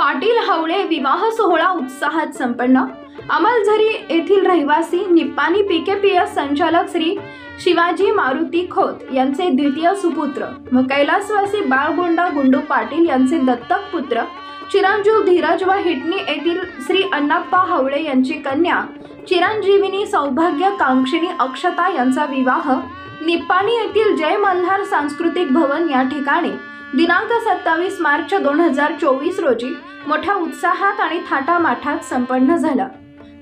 पाटील हवळे विवाह सोहळा उत्साहात संपन्न. अमलझरी येथील रहिवासी निप्पाणी पीकेपीएस संचालक श्री शिवाजी मारुती खोत यांचे द्वितीय सुपुत्र व कैलासवासी बाळगोंडा गुंडू पाटील यांचे दत्तक पुत्र चिरंजीव धीरज व हिटणी येथील श्री अण्णाप्पा हवळे यांची कन्या चिरंजीविनी सौभाग्य कांक्षिणी अक्षता यांचा विवाह निप्पाणी येथील जय मल्हार सांस्कृतिक भवन या ठिकाणी दिनांक सत्तावीस मार्च दोन हजार चोवीस रोजी मोठ्या उत्साहात आणि थाटामाठात संपन्न झाला.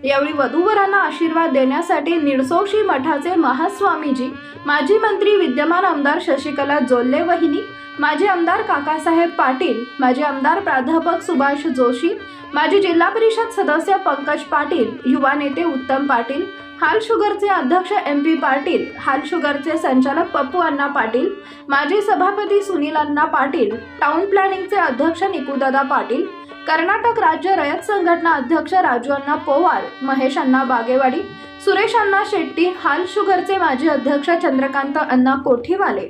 यावेळी वधूवरांना आशीर्वाद देण्यासाठी निडसोशी मठाचे महास्वामीजी माजी मंत्री विद्यमान आमदार शशिकला जोल्ले वहिनी माजी आमदार काकासाहेब पाटील माजी आमदार प्राध्यापक सुभाष जोशी माजी जिल्हा परिषद सदस्य पंकज पाटील युवा नेते उत्तम पाटील हाल शुगरचे अध्यक्ष एम पी पाटील हाल शुगरचे संचालक पप्पू अण्णा पाटील माजी सभापती सुनील अण्णा पाटील टाउन प्लॅनिंगचे अध्यक्ष निकुदादा पाटील कर्नाटक राज्य रयत संघटना अध्यक्ष राजू अण्णा पोवार महेश अण्णा बागेवाडी सुरेश अण्णा शेट्टी हाल शुगरचे माजी अध्यक्ष चंद्रकांत अण्णा कोठीवाले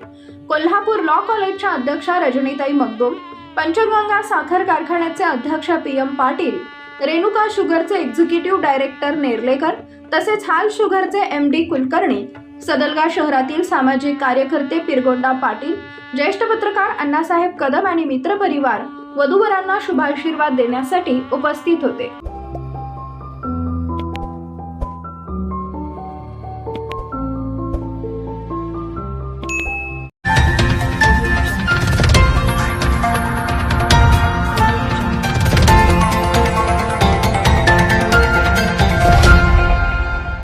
कोल्हापूर लॉ कॉलेजच्या अध्यक्षा रजनीताई मगदोम पंचगंगा साखर कारखान्याचे अध्यक्ष पी एम पाटील रेणुका शुगरचे एक्झिक्युटिव्ह डायरेक्टर नेर्लेकर तसेच हाल शुगरचे एम डी कुलकर्णी सदलगा शहरातील सामाजिक कार्यकर्ते पिरगोंडा पाटील ज्येष्ठ पत्रकार अण्णासाहेब कदम आणि मित्रपरिवार वधूवरांना शुभाशीर्वाद देण्यासाठी उपस्थित होते.